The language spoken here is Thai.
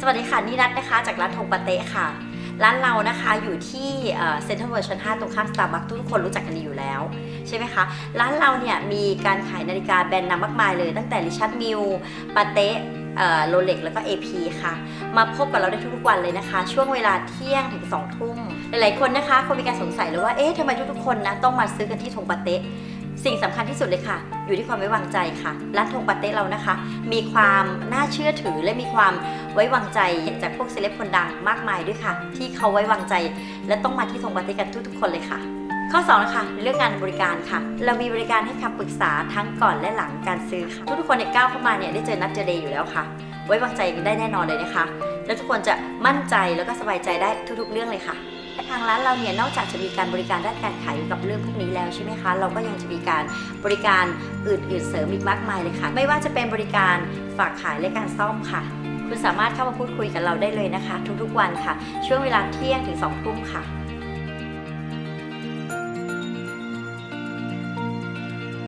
สวัสดีค่ะนี่นัทนะคะ จากร้านทงปาเต้ค่ะ ร้านเรานะคะอยู่ที่เซ็นทรัลเวิร์ชั้น5ตรงข้ามสตาร์บัคทุกคนรู้จักกันดีอยู่แล้ว ใช่ไหมคะ ร้านเราเนี่ยมีการขายนาฬิกาแบรนด์นำมากมายเลย ตั้งแต่ริชาร์ดมิลปาเต้โรเล็กแล้วก็ AP ค่ะ มาพบกับเราได้ทุกๆวันเลยนะคะ ช่วงเวลาเที่ยงถึง2ทุ่มหลายๆคนนะคะคงมีการสงสัยเลยว่าเอ๊ะทำไมทุกๆคนนะต้องมาซื้อกันที่ทงปาเต้ สิ่งสำคัญที่สุดเลยค่ะ อยู่ที่ความไว้วางใจค่ะร้านทงปาเต้เรานะคะ มีความน่าเชื่อถือและมีความไว้วางใจจากพวกเซเลบคนดังมากมายด้วยค่ะ ที่เขาไว้วางใจ และต้องมาที่ทงปาเต้กันทุกๆคนเลยค่ะข้อ2นะคะเรื่องงานบริการค่ะ เรามีบริการให้คำปรึกษาทั้งก่อนและหลังการซื้อค่ะ ทุกๆคนเนี่ก้าวเข้ามาเนี่ยได้เจอนัดเจอเดย์อยู่แล้วค่ะ ไว้วางใจได้แน่นอนเลยนะคะ แล้วทุกคนจะมั่นใจแล้วก็สบายใจได้ทุกๆเรื่องเลยค่ะ ทางร้านเราเนี่ยนอกจากจะมีการบริการด้านการขายอยู่กับเรื่องพวกนี้แล้วใช่ไหมคะ เราก็ยังจะมีการบริการอื่นๆเสริมอีกมากมายเลยค่ะ ไม่ว่าจะเป็นบริการฝากขายและการซ่อมค่ะ คุณสามารถเข้ามาพูดคุยกับเราได้เลยนะคะ ทุกๆวันค่ะ ช่วงเวลาเที่ยงถึง2ทุ่มค่ะ